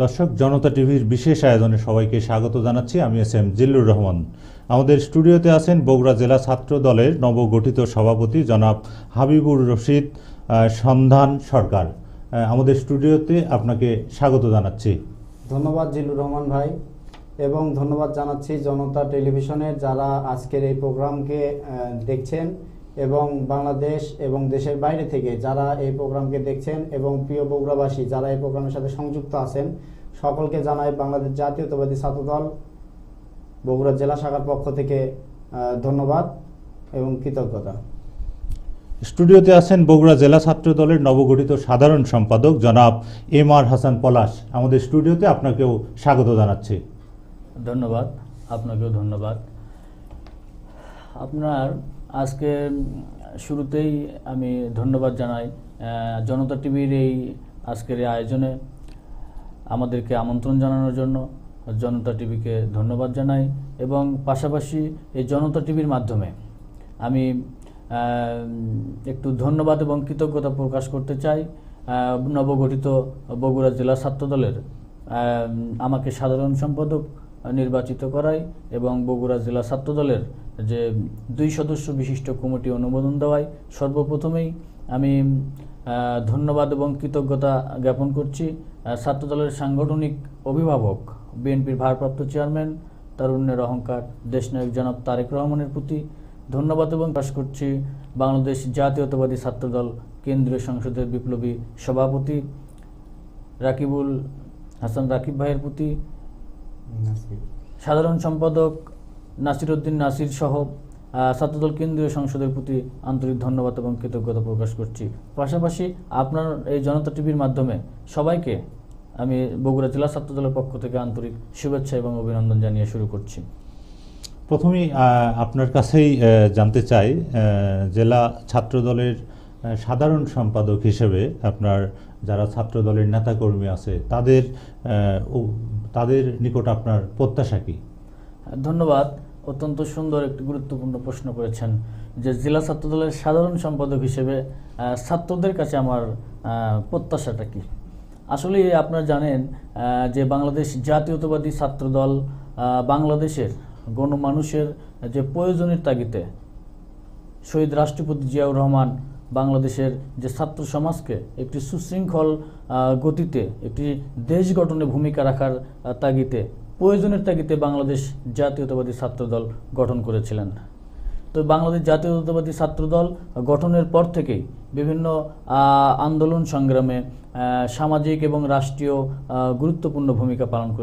দর্শক, জনতা টিভির বিশেষ আয়োজনে সবাইকে স্বাগত জানাচ্ছি। আমি এস এম জিল্লুর রহমান। আমাদের স্টুডিওতে আছেন বগুড়া জেলা ছাত্র দলের নবগঠিত সভাপতি জনাব হাবিবুর রশিদ সন্ধান সরকার। আমাদের স্টুডিওতে আপনাকে স্বাগত জানাচ্ছি। ধন্যবাদ জিল্লুর রহমান ভাই, এবং ধন্যবাদ জানাচ্ছি জনতা টেলিভিশনের যারা আজকের এই প্রোগ্রামকে দেখছেন। এবং বাংলাদেশ এবং দেশের বাইরে থেকে যারা এই প্রোগ্রামকে দেখছেন এবং প্রিয় বগুড়াবাসী যারা এই প্রোগ্রামের সাথে সংযুক্ত আছেন সকলকে জানাই বাংলাদেশ জাতীয়তাবাদী ছাত্রদল বগুড়া জেলা শাখার পক্ষ থেকে ধন্যবাদ এবং কৃতজ্ঞতা। স্টুডিওতে আছেন বগুড়া জেলা ছাত্র দলের নবগঠিত সাধারণ সম্পাদক জনাব এম আর হাসান পলাশ। আমাদের স্টুডিওতে আপনাকেও স্বাগত জানাচ্ছি। ধন্যবাদ আপনাকেও ধন্যবাদ। আপনার আজকে শুরুতেই আমি ধন্যবাদ জানাই জনতা টিভির এই আজকের এই আয়োজনে আমাদেরকে আমন্ত্রণ জানানোর জন্য জনতা টিভিকে ধন্যবাদ জানাই এবং পাশাপাশি এই জনতা টিভির মাধ্যমে আমি একটু ধন্যবাদ এবং কৃতজ্ঞতা প্রকাশ করতে চাই নবগঠিত বগুড়া জেলা ছাত্রদলের আমাকে সাধারণ সম্পাদক নির্বাচিত করাই এবং বগুড়া জেলা ছাত্রদলের যে দুই সদস্য বিশিষ্ট কমিটি অনুমোদন দেওয়ায় সর্বপ্রথমেই আমি ধন্যবাদ এবং কৃতজ্ঞতা জ্ঞাপন করছি ছাত্রদলের সাংগঠনিক অভিভাবক, বিএনপির ভারপ্রাপ্ত চেয়ারম্যান, তারুণ্যের অহংকার, দেশনায়ক জনাব তারেক রহমানের প্রতি ধন্যবাদ এবং প্রকাশ করছি বাংলাদেশ জাতীয়তাবাদী ছাত্রদল কেন্দ্রীয় সংসদের বিপ্লবী সভাপতি রাকিবুল হাসান রাকিব ভাইয়ের প্রতি সাধারণ সম্পাদক নাসির উদ্দিন নাসির সহ ছাত্রদল কেন্দ্রীয় সংসদের প্রতি আন্তরিক ধন্যবাদ এবং কৃতজ্ঞতা প্রকাশ করছি। পাশাপাশি আপনার এই জনতা টিভির মাধ্যমে সবাইকে আমি বগুড়া জেলা ছাত্রদলের পক্ষ থেকে আন্তরিক শুভেচ্ছা এবং অভিনন্দন জানিয়ে শুরু করছি। প্রথমেই আপনার কাছেই জানতে চাই জেলা ছাত্রদলের সাধারণ সম্পাদক হিসেবে আপনার যারা ছাত্রদলের নেতাকর্মী আছে তাদের তাদের নিকট আপনার প্রত্যাশা কি? ধন্যবাদ। অত্যন্ত সুন্দর একটি গুরুত্বপূর্ণ প্রশ্ন করেছেন যে জেলা ছাত্র দলের সাধারণ সম্পাদক হিসেবে ছাত্রদের কাছে আমার প্রত্যাশাটা কি? আসলে আপনারা জানেন যে বাংলাদেশ জাতীয়তাবাদী ছাত্রদল আহ, বাংলাদেশের গণমানুষের যে প্রয়োজনের তাগিদে শহীদ রাষ্ট্রপতি জিয়াউর রহমান বাংলাদেশের যে ছাত্র সমাজকে একটি সুশৃঙ্খল গতিতে, একটি দেশ গঠনে ভূমিকা রাখার তাগিদে, প্রয়োজনের তাগিদে বাংলাদেশ জাতীয়তাবাদী ছাত্রদল গঠন করেছিলেন। তো বাংলাদেশ জাতীয়তাবাদী ছাত্রদল গঠনের পর থেকেই বিভিন্ন আন্দোলন সংগ্রামে সামাজিক এবং রাষ্ট্রীয় গুরুত্বপূর্ণ ভূমিকা পালন করে